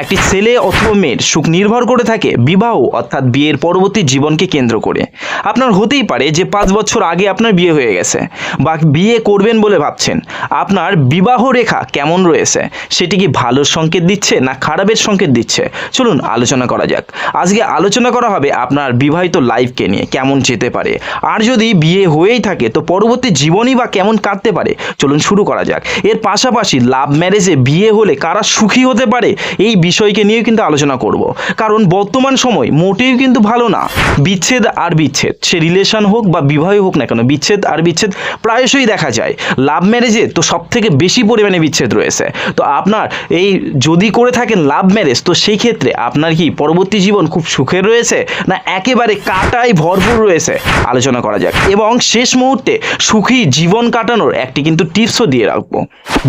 একটি ছেলে অথবা মেয়ের সুখ নির্ভর করে থাকে বিবাহ, অর্থাৎ বিয়ের পরবর্তী জীবনকে কেন্দ্র করে। আপনার হতেই পারে যে পাঁচ বছর আগে আপনার বিয়ে হয়ে গেছে বা বিয়ে করবেন বলে ভাবছেন। আপনার বিবাহ রেখা কেমন রয়েছে? সেটি কি ভালোর সংকেত দিচ্ছে না খারাপের সংকেত দিচ্ছে? চলুন আলোচনা করা যাক। আজকে আলোচনা করা হবে আপনার বিবাহিত লাইফকে নিয়ে, কেমন যেতে পারে? আর যদি বিয়ে হয়েই থাকে, তো পরবর্তী জীবনই বা কেমন কাটতে পারে? চলুন শুরু করা যাক। এর পাশাপাশি লাভ ম্যারেজে বিয়ে হলে কারা সুখী হতে পারে? এই বিষয়কে নিয়েও কিন্তু আলোচনা করব। কারণ বর্তমান সময় মোটেও কিন্তু ভালো না। বিচ্ছেদ আর বিচ্ছেদ, সে রিলেশন হোক বা বিবাহ হোক না কেন, বিচ্ছেদ আর বিচ্ছেদ প্রায়শই দেখা যায়। লাভ ম্যারেজে তো সব থেকে বেশি পরিমাণে বিচ্ছেদ রয়েছে। তো আপনার এই যদি করে থাকেন লাভ ম্যারেজ তো সেই ক্ষেত্রে আপনার কি পরবর্তী জীবন খুব সুখের রয়েছে? না একেবারে কাটাই ভরপুর রয়েছে? আলোচনা করা যাক। এবং শেষ মুহূর্তে সুখী জীবন কাটানোর একটি কিন্তু টিপসও দিয়ে রাখব।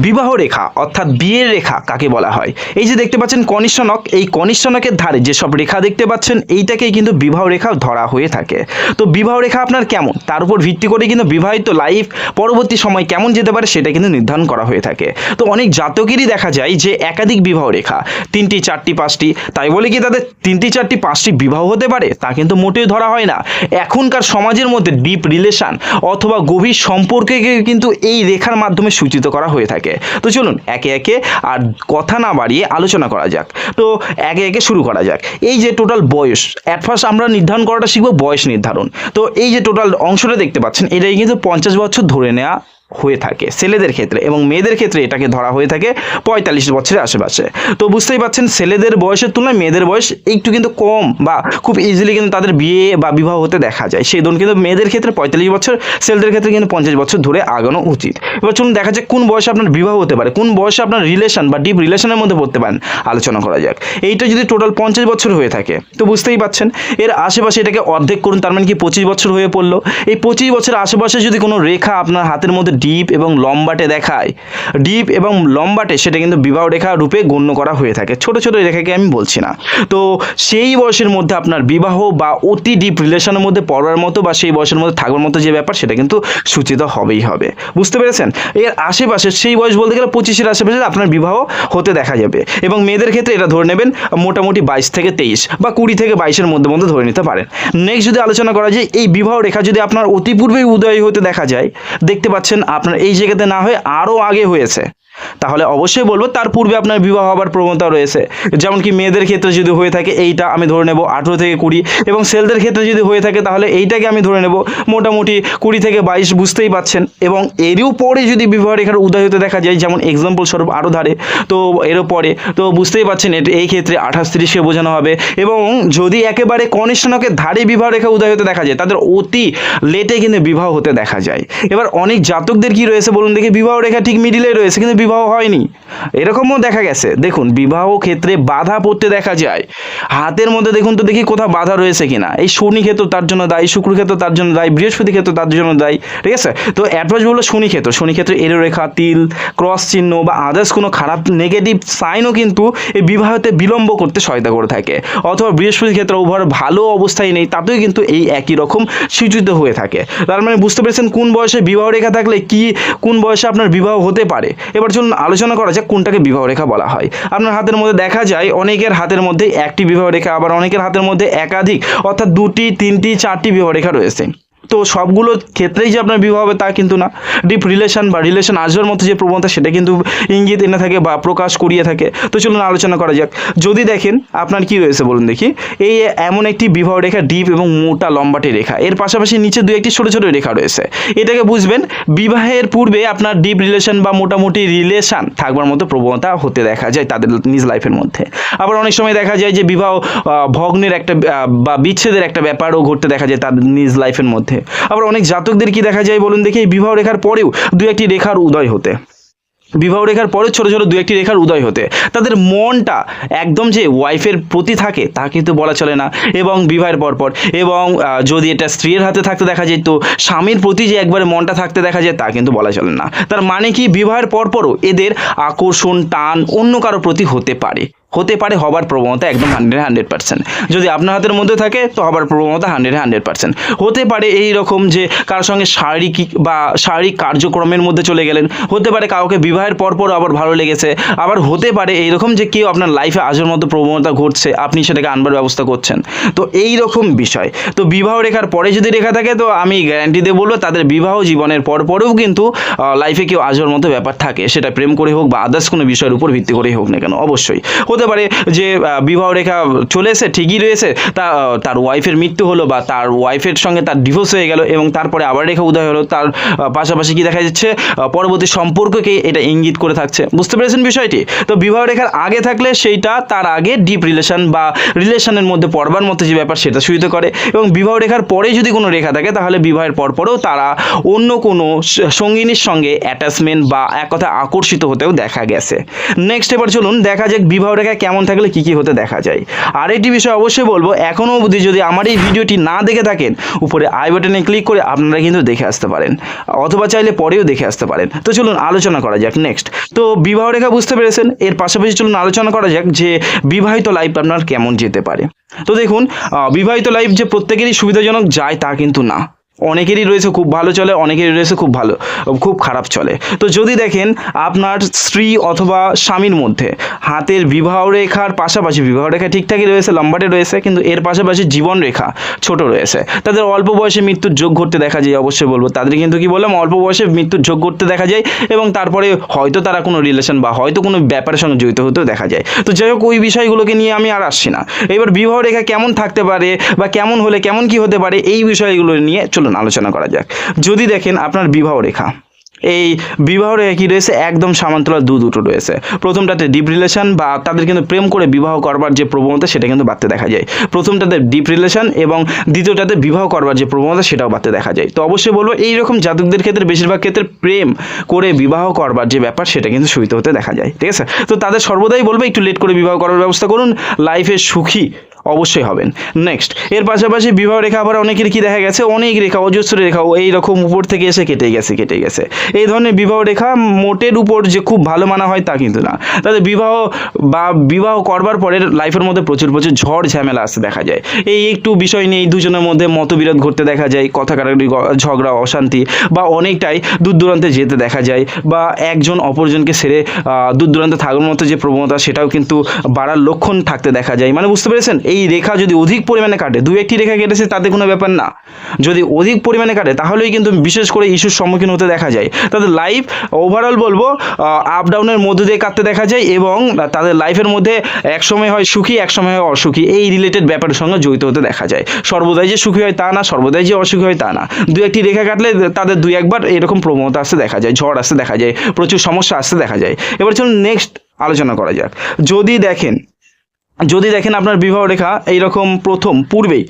বিবাহ রেখা, অর্থাৎ বিয়ের রেখা কাকে বলা হয়? এই যে দেখতে পাচ্ছেন কনিষ্ঠনক, এই কনিষ্ঠনকের ধারে যেসব রেখা দেখতে পাচ্ছেন, এইটাকেই কিন্তু বিবাহ রেখা ধরা হয়ে থাকে। তো বিবাহ রেখা আপনার কেমন? তার উপর ভিত্তি করে কিন্তু বিবাহিত লাইফ পরবর্তী সময় কেমন যেতে পারে সেটা কিন্তু নির্ধারণ করা হয়ে থাকে। তো অনেক জাতকেরই দেখা যায় যে একাধিক বিবাহ রেখা, তিনটি, চারটি, পাঁচটি, তাই বলে কি তাদের তিনটি, চারটি, পাঁচটি বিবাহ হতে পারে? তা কিন্তু মোটেও ধরা হয় না। এখনকার সমাজের মধ্যে ডিপ রিলেশন অথবা গভীর সম্পর্কে কিন্তু এই রেখার মাধ্যমে সূচিত করা হয়ে থাকে। তো চলুন, একে একে আর কথা না বাড়িয়ে আলোচনা করা যাক। তো একে একে শুরু করা যাক। এই যে টোটাল বয়স অ্যাট ফার্স্ট আমরা নির্ধারণ করাটা শিখব বয়স নির্ধারণ। তো এই যে টোটাল অংশটা দেখতে পাচ্ছেন এটাই কিন্তু পঞ্চাশ বছর ধরে নেওয়া হয়ে থাকে, ছেলেদের ক্ষেত্রে এবং মেয়েদের ক্ষেত্রে এটাকে ধরা হয়ে থাকে পঁয়তাল্লিশ বছরের আশেপাশে। তো বুঝতেই পাচ্ছেন ছেলেদের বয়সের তুলনায় মেয়েদের বয়স একটু কিন্তু কম বা খুব ইজিলি কিন্তু তাদের বিয়ে বা বিবাহ হতে দেখা যায়। সেই ধরুন কিন্তু মেয়েদের ক্ষেত্রে পঁয়তাল্লিশ বছর, ছেলেদের ক্ষেত্রে কিন্তু পঞ্চাশ বছর ধরে আগানো উচিত। এবার চলুন দেখা যাক কোন বয়সে আপনার বিবাহ হতে পারে, কোন বয়সে আপনার রিলেশন বা ডিপ রিলেশনের মধ্যে পড়তে পারেন, আলোচনা করা যাক। এইটা যদি টোটাল পঞ্চাশ বছর হয়ে থাকে, তো বুঝতেই পাচ্ছেন এর আশেপাশে এটাকে অর্ধেক করুন, তার মানে কি পঁচিশ বছর হয়ে পড়ল। এই পঁচিশ বছরের আশেপাশে যদি কোনো রেখা আপনার হাতের মধ্যে ডিপ এবং লম্বাটে দেখায়। ডিপ এবং লম্বাটে সেটা কিন্তু বিবাহ রেখা রূপে গণ্য করা হয়ে থাকে। ছোট ছোট রেখাকে আমি বলছি না। তো সেই বয়সের মধ্যে আপনার বিবাহ বা অতি ডিপ রিলেশনের মধ্যে পড়ার মতো বা সেই বয়সের মধ্যে থাকার মতো যে ব্যাপার, সেটা কিন্তু সূচিত হবেই হবে। বুঝতে পেরেছেন? এর আশেপাশে সেই বয়স বলতে গেলে পঁচিশের আশেপাশে আপনার বিবাহ হতে দেখা যাবে। এবং মেয়েদের ক্ষেত্রে এটা ধরে নেবেন মোটামুটি বাইশ থেকে তেইশ বা কুড়ি থেকে বাইশের মধ্যে মধ্যে ধরে নিতে পারেন। নেক্সট যদি আলোচনা করা যায়, এই বিবাহ রেখা যদি আপনার অতি পূর্বেই উদয় হতে দেখা যায়, দেখতে পাচ্ছেন আপনার এই জায়গাতে না হয়ে আরও আগে হয়েছে। তাহলে অবশ্যই বলব, তার পূর্বে আপনার বিবাহ হবার প্রবণতা রয়েছে। যেমন কি মেয়েদের ক্ষেত্রে যদি হয়ে থাকে, এইটা আমি ধরে নেব আঠেরো থেকে কুড়ি, এবং ছেলেদের ক্ষেত্রে যদি হয়ে থাকে, তাহলে এইটাকে আমি ধরে নেব মোটামুটি কুড়ি থেকে বাইশ, বুঝতেই পাচ্ছেন। এবং এরও পরে যদি বিবাহ রেখার উদয় হতে দেখা যায়, যেমন এক্সাম্পল স্বরূপ আরও ধারে, তো এরও পরে, তো বুঝতেই পাচ্ছেন এটা এই ক্ষেত্রে আঠাশ তিরিশকে বোঝানো হবে। এবং যদি একেবারে কনিষ্ঠনকের ধারে বিবাহ রেখা উদয় হতে দেখা যায়, তাদের অতি লেটে কিন্তু বিবাহ হতে দেখা যায়। এবার অনেক জাতকদের কি রয়েছে বলুন দেখি, বিবাহ রেখা ঠিক মিডিলে রয়েছে, কিন্তু বিবাহ হয়নি। এরকমও দেখা গেছে। দেখুন, বিবাহ ক্ষেত্রে বাধা পড়তে দেখা যায়। হাতের মধ্যে দেখুন তো দেখি কোথাও বাধা রয়েছে কিনা। এই শনি ক্ষেত্র তার জন্য দায়ী, শুক্র ক্ষেত্র তার জন্য দায়ী, বৃহস্পতি ক্ষেত্র তার জন্য দায়ী, ঠিক আছে? তো অ্যাডভাইস বলল শনি ক্ষেত্র। শনি ক্ষেত্রে এরো রেখা, তিল ক্রস চিহ্ন বা আদার্স কোনো খারাপ নেগেটিভ সাইনও কিন্তু এই বিবাহতে বিলম্ব করতে সহায়তা করে থাকে। অথবা বৃহস্পতি ক্ষেত্রে ওভার ভালো অবস্থায় নেই, তাতেও কিন্তু এই একই রকম সূচিত হয়ে থাকে। তার মানে বুঝতে পেরেছেন কোন বয়সে বিবাহ রেখা থাকলে কি, কোন বয়সে আপনার বিবাহ হতে পারে? এবার চলুন আলোচনা করা যাক কোনটাকে বিবাহ রেখা বলা হয়। আপনার হাতের মধ্যে দেখা যায় অনেকের হাতের মধ্যে একটি বিবাহ রেখা, আবার অনেকের হাতের মধ্যে একাধিক, অর্থাৎ দুটি, তিনটি, চারটি বিবাহ রেখা রয়েছে। তো সবগুলো ক্ষেত্রেই যে আপনার বিবাহ হবে তা কিন্তু না। ডিপ রিলেশন বা রিলেশন আসবার মতো যে প্রবণতা, সেটা কিন্তু ইঙ্গিত এনে থাকে বা প্রকাশ করিয়ে থাকে। তো চলুন আলোচনা করা যাক। যদি দেখেন, আপনার কি রয়েছে বলুন দেখি। এই এমন একটি বিবাহ রেখা ডিপ এবং মোটা লম্বাটে রেখা। এর পাশাপাশি নিচে দু একটি ছোটো ছোটো রেখা রয়েছে। এটাকে বুঝবেন, বিবাহের পূর্বে আপনার ডিপ রিলেশন বা মোটামুটি রিলেশন থাকবার মতো প্রবণতা হতে দেখা যায় তাদের নিজ লাইফের মধ্যে। আবার অনেক সময় দেখা যায় যে বিবাহ ভগ্নের একটা বা বিচ্ছেদের একটা ব্যাপারও ঘটতে দেখা যায় তাদের নিজ লাইফের মধ্যে। আবার অনেক জাতকদের কি দেখা যায় বলুন দেখি? এই বিবাহ রেখার পরেও দু একটি রেখার উদয় হতে। বিবাহ রেখার পরে ছোট ছোট দু একটি রেখার উদয় হতে। তাদের মনটা একদম যে ওয়াইফের প্রতি থাকে, তা কিন্তু বলা চলে না। এবং বিবাহের পরপর এবং যদি এটা স্ত্রীর হাতে থাকতে দেখা যায় তো স্বামীর প্রতি যে একবারে মনটা থাকতে দেখা যায়, তা কিন্তু বলা চলে না। তার মানে কি? বিবাহের পরপরও এদের আকর্ষণ, টান অন্য কারও প্রতি হতে পারে। হতে পারে হবার প্রবণতা একদম হান্ড্রেড হান্ড্রেড পার্সেন্ট যদি আপনার হাতের মধ্যে থাকে, তো হবার প্রবণতা হান্ড্রেড হান্ড্রেড পার্সেন্ট হতে পারে এই রকম যে কারোর সঙ্গে শারীরিক বা শারীরিক কার্যক্রমের মধ্যে চলে গেলেন, হতে পারে কাউকে বিবাহের পর পর আবার ভালো লেগেছে, আবার হতে পারে এইরকম যে কেউ আপনার লাইফে আসার মতো প্রবণতা ঘটছে, আপনি সেটাকে আনবার ব্যবস্থা করছেন। তো এই রকম বিষয়। তো বিবাহ রেখার পরে যদি রেখা থাকে, তো আমি গ্যারান্টি দিয়ে বলব, তাদের বিবাহ জীবনের পর পরেও কিন্তু লাইফে কেউ আসবার মতো ব্যাপার থাকে। সেটা প্রেম করে হোক বা আদার্স কোনো বিষয়ের উপর ভিত্তি করেই হোক না কেন, অবশ্যই। হতে পারে যে বিবাহ রেখা চলে এসে ঠিকই রয়েছে, তা তার ওয়াইফের মৃত্যু হলো বা তার ওয়াইফের সঙ্গে তার ডিভোর্স হয়ে গেল এবং তারপরে আবার রেখা উদয় হলো, তার পাশাপাশি কি দেখা যাচ্ছে পরবর্তী সম্পর্ককে এটা ইঙ্গিত করে থাকছে। বুঝতে পেরেছেন বিষয়টি? তো বিবাহ রেখার আগে থাকলে সেইটা তার আগে ডিপ রিলেশন বা রিলেশনের মধ্যে পড়বার মতো যে ব্যাপার সেটা সুবিধা করে এবং বিবাহ রেখার পরে যদি কোনো রেখা থাকে, তাহলে বিবাহের পর পরেও তারা অন্য কোনো সঙ্গিনীর সঙ্গে অ্যাটাচমেন্ট বা এক কথা আকর্ষিত হতেও দেখা গেছে। নেক্সট এবার চলুন দেখা যাক বিবাহ রেখা কেমন থাকলে কি কি হতে দেখা যায়। আরেকটি বিষয় অবশ্যই বলব এখনও অবধি যদি আমার এই ভিডিওটি না দেখে থাকেন, উপরে আই বাটনে ক্লিক করে আপনারা কিন্তু দেখে আসতে পারেন, অথবা চাইলে পরেও দেখে আসতে পারেন। তো চলুন আলোচনা করা যাক নেক্সট তো বিবাহ রেখা বুঝতে পেরেছেন, এর পাশাপাশি চলুন আলোচনা করা যাক যে বিবাহিত লাইফ আপনার কেমন যেতে পারে। তো দেখুন বিবাহিত লাইফ যে প্রত্যেকেরই সুবিধাজনক যায় তা কিন্তু না। অনেকেরই রয়েছে খুব ভালো চলে, অনেকেরই রয়েছে খুব ভালো, খুব খারাপ চলে। তো যদি দেখেন আপনার স্ত্রী অথবা স্বামীর মধ্যে হাতের বিবাহ রেখার পাশাপাশি, বিবাহ রেখা ঠিকঠাকই রয়েছে, লম্বাটে রয়েছে, কিন্তু এর পাশাপাশি জীবন রেখা ছোট রয়েছে। তাদের অল্প বয়সে মৃত্যুর যোগ ঘটতে দেখা যায়, অবশ্যই বলব। তাদের কিন্তু কি বললাম, অল্প বয়সে মৃত্যুর যোগ ঘটতে দেখা যায় এবং তারপরে হয়তো তারা কোনো রিলেশন বা হয়তো কোনো ব্যাপারের সঙ্গে জড়িত হতেও দেখা যায়। তো যাই হোক, ওই বিষয়গুলোকে নিয়ে আমি আর আসছি না। এবার বিবাহ রেখা কেমন থাকতে পারে বা কেমন হলে কেমন কি হতে পারে, এই বিষয়গুলো নিয়ে চলুন আলোচনা করা যাক। যদি দেখেন আপনার বিবাহ রেখা, এই বিবাহ রেখা কি রয়েছে একদম সামান্তলা দু দুটো রয়েছে। প্রথমটাতে ডিপ রিলেশন বা তাদের কিন্তু প্রেম করে বিবাহ করবার যে প্রবণতা সেটা কিন্তু বাড়তে দেখা যায়। প্রথমটাতে ডিপ রিলেশন এবং দ্বিতীয়টাতে বিবাহ করবার যে প্রবণতা সেটাও বাড়তে দেখা যায়। তো অবশ্যই বলব এই রকম জাতকদের ক্ষেত্রে বেশিরভাগ ক্ষেত্রে প্রেম করে বিবাহ করবার যে ব্যাপার সেটা কিন্তু সুবিধা হতে দেখা যায়। ঠিক আছে? তো তাদের সর্বদাই বলব, একটু লেট করে বিবাহ করার ব্যবস্থা করুন। লাইফে সুখী অবশ্যই হবেন। নেক্সট এর পাশাপাশি বিবাহ রেখা আবার অনেকের কি দেখা গেছে? অনেক রেখা, অজস্র রেখা এই রকম উপর থেকে এসে কেটে গেছে কেটে গেছে। এই ধরনের বিবাহ রেখা মোটের উপর যে খুব ভালো মানা হয় তা কিন্তু না। তাদের বিবাহ বা বিবাহ করবার পরে লাইফের মধ্যে প্রচুর প্রচুর ঝড় ঝামেলা আসতে দেখা যায়। এই একটু বিষয় নিয়ে দুজনের মধ্যে মতবিরোধ ঘটতে দেখা যায় কথা কাটাকাটি ঝগড়া, অশান্তি বা অনেকটাই দূর দূরান্তে যেতে দেখা যায় বা একজন অপরজনকে সেরে দূর দূরান্তে থাকার মতো যে প্রবণতা সেটাও কিন্তু বাড়ার লক্ষণ থাকতে দেখা যায়। মানে বুঝতে পেরেছেন? এই রেখা যদি অধিক পরিমাণে কাটে, দু একটি রেখা কেটেছে, তাতে কোনো ব্যাপার না। যদি অধিক পরিমাণে কাটে, তাহলেই কিন্তু বিশেষ করে ইস্যুর সম্মুখীন হতে দেখা যায়। তাদের লাইফ ওভারঅল বলব আপ ডাউনের মধ্যে দিয়ে কাটতে দেখা যায় এবং তাদের লাইফের মধ্যে এক সময় হয় সুখী এক সময় হয় অসুখী। এই রিলেটেড ব্যাপারের সঙ্গে জড়িত হতে দেখা যায়। সর্বদাই যে সুখী হয় তা না, সর্বদাই যে অসুখী হয় তা না। দু একটি রেখা কাটলে তাদের দুই একবার এরকম প্রবণতা আসতে দেখা যায়, ঝড় আসতে দেখা যায়, প্রচুর সমস্যা আসতে দেখা যায়। এবার চলুন নেক্সট আলোচনা করা যাক। যদি দেখেন যদি দেখেন আপনার বিবাহ রেখা এইরকম প্রথম, পূর্বেই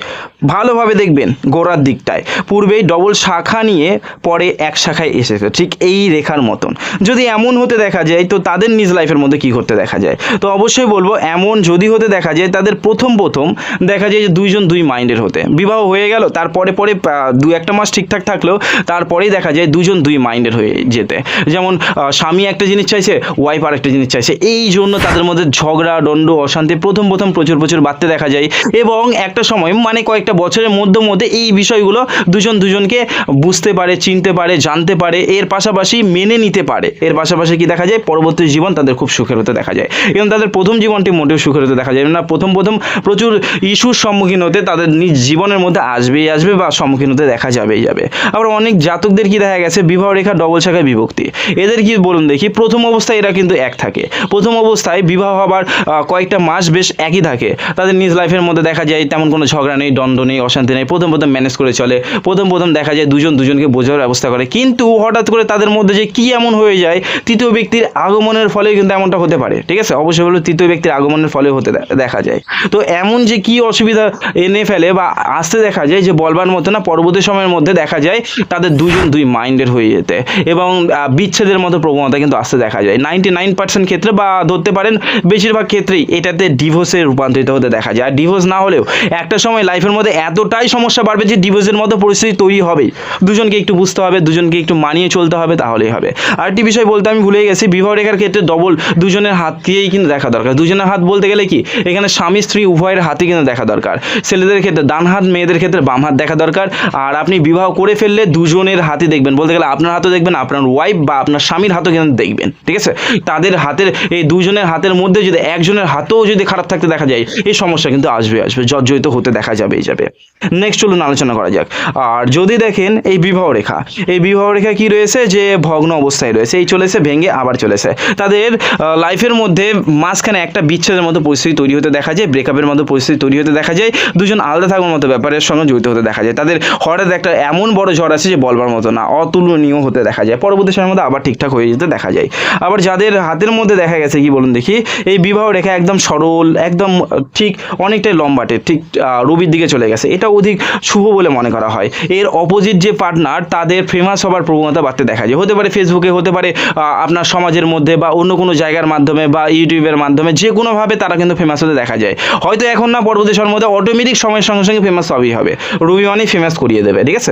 ভালোভাবে দেখবেন গোড়ার দিকটায়। পূর্বেই ডবল শাখা নিয়ে পরে এক শাখায় এসেছে, ঠিক এই রেখার মতন। যদি এমন হতে দেখা যায়, তো তাদের নিজ লাইফের মধ্যে কি করতে দেখা যায়? তো অবশ্যই বলব, এমন যদি হতে দেখা যায়, তাদের প্রথম প্রথম দেখা যায় যে দুইজন দুই মাইন্ডের হতে। বিবাহ হয়ে গেল, তারপরে পরে দু একটা মাস ঠিকঠাক থাকলেও তারপরেই দেখা যায় দুজন দুই মাইন্ডের হয়ে যেতে। যেমন স্বামী একটা জিনিস চাইছে ওয়াইফ আর একটা জিনিস চাইছে, এই জন্য তাদের মধ্যে ঝগড়া, দণ্ড, অশান্তি প্রথম প্রথম প্রথম প্রচুর প্রচুর বাড়তে দেখা যায় এবং একটা সময় মানে কয়েকটা বছরের মধ্যে মধ্যে এই বিষয়গুলো দুজন দুজনকে বুঝতে পারে, চিনতে পারে, জানতে পারে, এর পাশাপাশি মেনে নিতে পারে। এর পাশাপাশি কি দেখা যায়? পরবর্তী জীবন তাদের খুব সুখের হতে দেখা যায়। এবং তাদের প্রথম জীবনটি মোটেও সুখের হতে দেখা যায় না। প্রথম প্রথম প্রচুর ইস্যুর সম্মুখীন হতে তাদের নিজ জীবনের মধ্যে আসবেই আসবে বা সম্মুখীন হতে দেখা যাবেই যাবে। আবার অনেক জাতকদের কি দেখা গেছে? বিবাহ রেখা ডবল শাখায় বিভক্তি। এদের কি বলুন দেখি, প্রথম অবস্থায় এরা কিন্তু এক থাকে। প্রথম অবস্থায় বিবাহ হবার কয়েকটা মাস বেশ একই থাকে। তাদের নিজ লাইফের মধ্যে দেখা যায় তেমন কোনো ঝগড়া নেই, দ্বন্দ্ব নেই, অশান্তি নেই, প্রথম প্রথম ম্যানেজ করে চলে, প্রথম প্রথম দেখা যায় দুজন দুজনকে বোঝার ব্যবস্থা করে। কিন্তু হঠাৎ করে তাদের মধ্যে যে কি এমন হয়ে যায়, তৃতীয় ব্যক্তির আগমনের ফলে কিন্তু এমনটা হতে পারে। ঠিক আছে? অবশ্যই বলব তৃতীয় ব্যক্তির আগমনের ফলে হতে দেখা যায়। তো এমন যে কি অসুবিধা এনে ফেলে বা আসতে দেখা যায় যে বলবার মতো না, পরবর্তী সময়ের মধ্যে দেখা যায় তাদের দুজন দুই মাইন্ডের হয়ে যেতে এবং বিচ্ছেদের মতো প্রবণতা কিন্তু আসতে দেখা যায়। নাইনটি নাইন পার্সেন্ট ক্ষেত্রে বা ধরতে পারেন, বেশিরভাগ ক্ষেত্রেই এটাতে ডিভোর্স ডিভোর্সে রূপান্তরিত হতে দেখা যায়। আর ডিভোর্স না হলেও একটা সময় লাইফের মধ্যে এতটাই সমস্যা বাড়বে যে ডিভোর্সের মতো পরিস্থিতি তৈরি হবেই। দুজনকে একটু বুঝতে হবে, দুজনকে একটু মানিয়ে চলতে হবে, তাহলেই হবে। আরেকটি বিষয় বলতে আমি ভুলে গেছি, বিবাহ রেখার ক্ষেত্রে ডবল দুজনের হাত দিয়েই কিন্তু দেখা দরকার। দুজনের হাত বলতে গেলে কি? এখানে স্বামী, স্ত্রী উভয়ের হাতে কিন্তু দেখা দরকার। ছেলেদের ক্ষেত্রে ডান হাত, মেয়েদের ক্ষেত্রে বাম হাত দেখা দরকার। আর আপনি বিবাহ করে ফেললে দুজনের হাতে দেখবেন। বলতে গেলে আপনার হাতও দেখবেন, আপনার ওয়াইফ বা আপনার স্বামীর হাতও কিন্তু দেখবেন। ঠিক আছে? তাদের হাতের, এই দুজনের হাতের মধ্যে যদি একজনের হাতও যদি খারাপ থাকতে দেখা যায়, এই সমস্যা কিন্তু আসবে আসবে, জর্জরিত হতে দেখা যাবেই যাবে। নেক্সট চলুন আলোচনা করা যাক। আর যদি দেখেন এই বিবাহ রেখা, এই বিবাহ রেখা কি রয়েছে? যে ভগ্ন অবস্থায় রয়েছে, এই চলেছে, ভেঙে আবার চলেছে। তাদের লাইফের মধ্যে মাঝখানে একটা বিচ্ছেদের মতো পরিস্থিতি তৈরি হতে দেখা যায় ব্রেকআপের মতো পরিস্থিতি তৈরি হতে দেখা যায়, দুজন আলাদা থাকার মতো ব্যাপারের সঙ্গে জড়িত হতে দেখা যায়। তাদের হঠাৎ একটা এমন বড় ঝড় আছে যে বলবার মতো না, অতুলনীয় হতে দেখা যায়। পরবর্তী সময়ের মধ্যে আবার ঠিকঠাক হয়ে যেতে দেখা যায়। আবার যাদের হাতের মধ্যে দেখা গেছে, কি বলুন দেখি, এই বিবাহ রেখা একদম সরল একদম ঠিক অনেকটাই লম্বাটে, ঠিক রবির দিকে চলে গেছে। এটা অধিক শুভ বলে মনে করা হয়। এর অপোজিট যে পার্টনার তাদের ফেমাস হবার প্রবণতা বাড়তে দেখা যায়। হতে পারে ফেসবুকে হতে পারে আপনার সমাজের মধ্যে বা অন্য কোনো জায়গার মাধ্যমে বা ইউটিউবের মাধ্যমে, যে কোনোভাবে তারা কিন্তু ফেমাস হতে দেখা যায়। হয়তো এখন না, পরবর্তী সময়ের মধ্যে অটোমেটিক সময়ের সঙ্গে সঙ্গে ফেমাস সবই হবে। রবি মানেই ফেমাস করিয়ে দেবে, ঠিক আছে?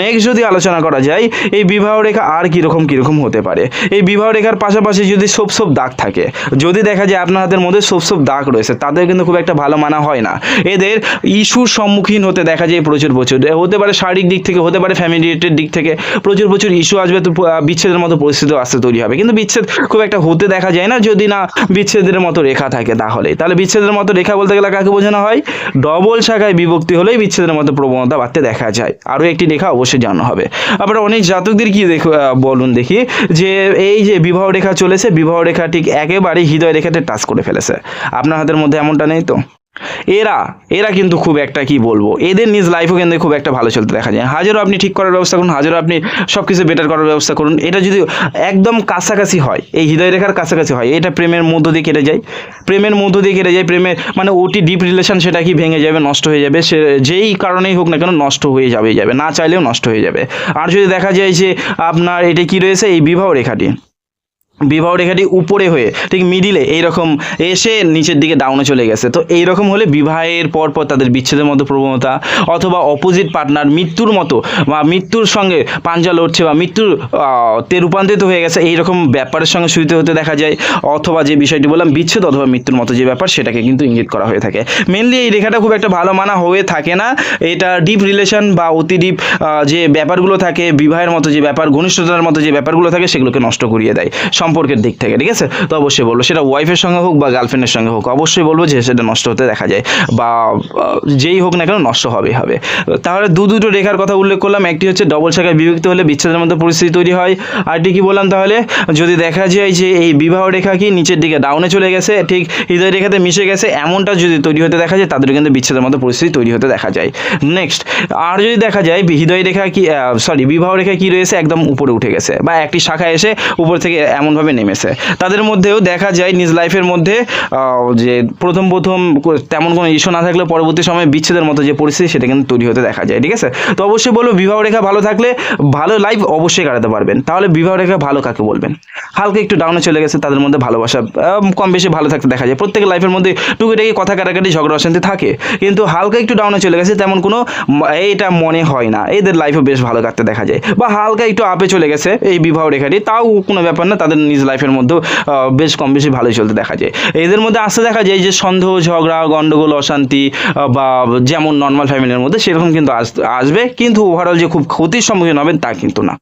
নেক্সট যদি আলোচনা করা যায়, এই বিবাহ রেখা আর কীরকম কীরকম হতে পারে? এই বিবাহ রেখার পাশাপাশি যদি সব সব দাগ থাকে, যদি দেখা যায় আপনার হাতের মধ্যে সব সব দাগ রয়েছে, তাদের কিন্তু খুব একটা ভালো মানা হয় না। এদের ইস্যুর সম্মুখীন হতে দেখা যায় প্রচুর প্রচুর। হতে পারে শারীরিক দিক থেকে, হতে পারে ফ্যামিলি রিলেটেড দিক থেকে প্রচুর প্রচুর ইস্যু আসবে, তো বিচ্ছেদের মতো পরিস্থিতি আসতে তৈরি হবে। কিন্তু বিচ্ছেদ খুব একটা হতে দেখা যায় না যদি না বিচ্ছেদের মতো রেখা থাকে তাহলে। তাহলে বিচ্ছেদের মতো রেখা বলতে গেলে কাকে বোঝানো হয়? ডবল শাখায় বিভক্তি হলেই বিচ্ছেদের মতো প্রবণতা বাড়তে দেখা যায়। আরও একটি রেখা অবশ্যই জানানো হবে। আবার অনেক জাতকদের কি দেখ বলুন দেখি, যে এই যে বিবাহ রেখা চলেছে, বিবাহ রেখা ঠিক একেবারে হৃদয় রেখাতে টাচ করে ফেলেছে। আপনার হাতের মধ্যে এমনটা নেই তো? এরা এরা কিন্তু খুব একটা কি বলব? এদের নিজ লাইফও কিন্তু খুব একটা ভালো চলতে দেখা যায়। হাজারও আপনি ঠিক করার ব্যবস্থা করুন, হাজারও আপনি সব কিছু বেটার করার ব্যবস্থা করুন। এটা যদি একদম কাছাকাছি হয়, এই হৃদয় রেখার কাছাকাছি হয়, এটা প্রেমের মধ্য দিয়ে কেটে যায়। প্রেমের মধ্য দিয়ে কেটে যায় প্রেমের মানে ওটি ডিপ রিলেশন সেটা কি ভেঙে যাবে, নষ্ট হয়ে যাবে, সে যেই কারণেই হোক না কেন নষ্ট হয়ে যাবেই যাবে, না চাইলেও নষ্ট হয়ে যাবে। আর যদি দেখা যায় যে আপনার এটা কি রয়েছে, এই বিবাহ রেখাটি? বিবাহ রেখাটি উপরে হয়ে ঠিক মিডিলে এইরকম এসে নিচের দিকে ডাউনে চলে গেছে। তো এইরকম হলে বিবাহের পর পর তাদের বিচ্ছেদের মতো প্রবণতা অথবা অপোজিট পার্টনার মৃত্যুর মতো বা মৃত্যুর সঙ্গে পাঞ্জা লড়ছে বা মৃত্যুর তে রূপান্তরিত হয়ে গেছে এইরকম ব্যাপারের সঙ্গে শুরুতে হতে দেখা যায়। অথবা যে বিষয়টি বললাম, বিচ্ছেদ অথবা মৃত্যুর মতো যে ব্যাপার সেটাকে কিন্তু ইঙ্গিত করা হয়ে থাকে। মেনলি এই রেখাটা খুব একটা ভালো মানা হয়ে থাকে না। এটা ডিপ রিলেশন বা অতি ডিপ যে ব্যাপারগুলো থাকে, বিবাহের মতো যে ব্যাপার, ঘনিষ্ঠতার মতো যে ব্যাপারগুলো থাকে, সেগুলোকে নষ্ট করিয়ে দেয়। সম্পর্কের দিক থেকে, ঠিক আছে? তো অবশ্যই বলব, সেটা ওয়াইফের সঙ্গে হোক বা গার্লফ্রেন্ডের সঙ্গে হোক, অবশ্যই বলব যে সেটা নষ্ট হতে দেখা যায় বা যেই হোক না কেন নষ্ট হবেই হবে। তাহলে দু দুটো রেখার কথা উল্লেখ করলাম, একটি হচ্ছে ডবল শাখায় বিভক্ত হলে বিচ্ছেদের মতো পরিস্থিতি তৈরি হয় আরটি কি বললাম তাহলে? যদি দেখা যায় যে এই বিবাহ রেখা কি নিচের দিকে ডাউনে চলে গেছে, ঠিক হৃদয় রেখাতে মিশে গেছে, এমনটা যদি তৈরি হতে দেখা যায় তাদের কিন্তু বিচ্ছেদের মতো পরিস্থিতি তৈরি হতে দেখা যায়। নেক্সট আর যদি দেখা যায় হৃদয় রেখা কি সরি বিবাহ রেখা কি রয়েছে, একদম উপরে উঠে গেছে, বা একটি শাখা এসে উপর থেকে এমনভাবে নেমেছে। তাদের মধ্যেও দেখা যায় নিজ লাইফের মধ্যে যে প্রথম প্রথম তেমন কোনো ইস্যু না থাকলে পরবর্তী সময়ে বিচ্ছেদের মতো যে পরিস্থিতি সেটা কিন্তু তৈরি হতে দেখা যায়, ঠিক আছে? তো অবশ্যই বলব বিবাহ রেখা ভালো থাকলে ভালো লাইফ অবশ্যই কাটাতে পারবেন। তাহলে বিবাহ রেখা ভালো কাকে বলবেন? হালকা একটু ডাউনে চলে গেছে, তাদের মধ্যে ভালোবাসা কম বেশি ভালো থাকতে দেখা যায়। প্রত্যেকের লাইফের মধ্যে টুকিটাকি কথা কাটাকাটি, ঝগড়া অশান্তি থাকে। কিন্তু হালকা একটু ডাউনে চলে গেছে, তেমন কোনো এইটা মনে হয় না। এদের লাইফও বেশ ভালো কাটতে দেখা যায়। বা হালকা একটু আপে চলে গেছে এই বিবাহ রেখাটি, তাও কোনো ব্যাপার না, তাদের নিজ লাইফের মধ্যেও বেশ কম বেশি ভালোই চলতে দেখা যায়। এদের মধ্যে আসতে দেখা যায় যে সন্দেহ ঝগড়া গণ্ডগোল অশান্তি বা যেমন নর্মাল ফ্যামিলির মধ্যে, সেরকম কিন্তু আস- আসবে। কিন্তু ওভারঅল যে খুব ক্ষতির সম্মুখীন হবেন তা কিন্তু না।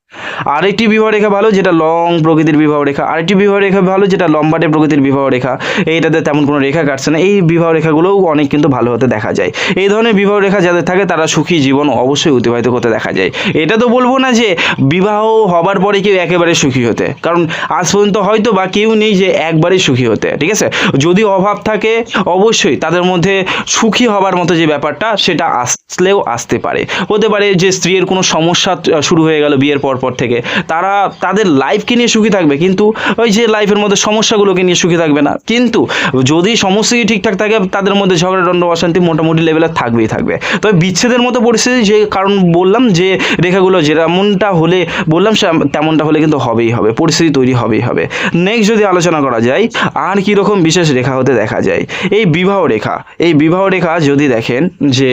আরেকটি বিবাহ রেখা ভালো, যেটা লং প্রকৃতির বিবাহ রেখা। আরেকটি বিবাহ রেখা ভালো, যেটা লম্বাটে প্রকৃতির বিবাহ রেখা। এইটাতে তেমন কোনো রেখা কাটছে না। এই বিবাহ রেখাগুলোও অনেক কিন্তু ভালো হতে দেখা যায়। এই ধরনের বিবাহ রেখা যাদের থাকে, তারা সুখী জীবন অবশ্যই অতিবাহিত করতে দেখা যায়। এটা তো বলব না যে বিবাহ হবার পরে কেউ একেবারে সুখী হতে। কারণ আজ পর্যন্ত হয়তো বা কেউ নেই যে একবারেই সুখী হতে, ঠিক আছে? যদি অভাব থাকে, অবশ্যই তাদের মধ্যে সুখী হবার মতো যে ব্যাপারটা, সেটা আসলেও আসতে পারে। হতে পারে যে স্ত্রীর কোনো সমস্যা শুরু হয়ে গেল বিয়ের পর পর থেকে। তারা তাদের লাইফকে নিয়ে সুখী থাকবে, কিন্তু ওই যে লাইফের মধ্যে সমস্যাগুলোকে নিয়ে সুখী থাকবে না। কিন্তু যদি সমস্ত কিছু ঠিকঠাক থাকে, তাদের মধ্যে ঝগড়া দণ্ড অশান্তি মোটামুটি লেভেলে থাকবেই থাকবে। তবে বিচ্ছেদের মতো পরিস্থিতি যে কারণ বললাম, যে রেখাগুলো যেমনটা হলে বললাম তেমনটা হলে কিন্তু হবেই হবে, পরিস্থিতি তৈরি হবেই হবে। নেক্সট যদি আলোচনা করা যায়, আর কী রকম বিশেষ রেখা হতে দেখা যায়? এই বিবাহ রেখা, এই বিবাহ রেখা যদি দেখেন যে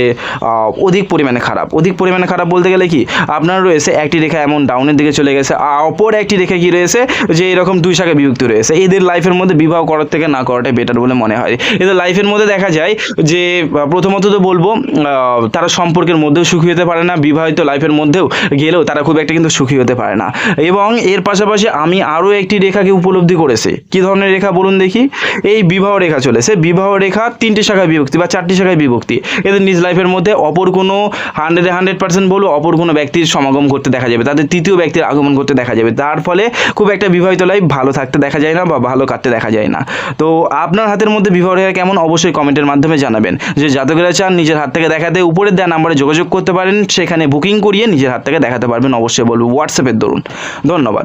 অধিক পরিমাণে খারাপ, অধিক পরিমাণে খারাপ বলতে গেলে কি? আপনার রয়েছে একটি রেখা এমন ডাউনের দিকে চলে গেছে। আর অপর একটি রেখা কি রয়েছে? যে এরকম দুই শাখা বিভক্তি রয়েছে। এদের লাইফের মধ্যে বিবাহ করার থেকে না করাটাই বেটার বলে মনে হয়। এদের লাইফের মধ্যে দেখা যায় যে প্রথমত তো বলব তারা সম্পর্কের মধ্যেও সুখী হতে পারে না। বিবাহিত লাইফের মধ্যেও গেলেও তারা খুব একটা কিন্তু সুখী হতে পারে না। এবং এর পাশাপাশি আমি আরও একটি রেখাকে উপলব্ধি করেছি। কি ধরনের রেখা বলুন দেখি? এই বিবাহ রেখা চলেছে। বিবাহ রেখা তিনটি শাখায় বিভক্তি বা চারটি শাখায় বিভক্তি। এদের নিজ লাইফের মধ্যে অপর কোনো হান্ড্রেডে হান্ড্রেড পার্সেন্ট বলব, অপর কোনো ব্যক্তির সমাগম করতে দেখা যাবে। তাদের তৃতীয় ব্যক্তির আগমন করতে দেখা যাবে। তার ফলে খুব একটা বিবাহিত লাইফ ভালো থাকতে দেখা যায় না বা ভালো কাটতে দেখা যায় না। তো আপনার হাতের মধ্যে বিবাহ রেখা কেমন? অবশ্যই কমেন্টের মাধ্যমে জানাবেন। যে জাতকেরা চান নিজের হাত থেকে দেখাতে, উপরের দেওয়া নাম্বারে যোগাযোগ করতে পারেন। সেখানে বুকিং করিয়ে নিজের হাত থেকে দেখাতে পারবেন। অবশ্যই বলব হোয়াটসঅ্যাপের দরুন ধন্যবাদ।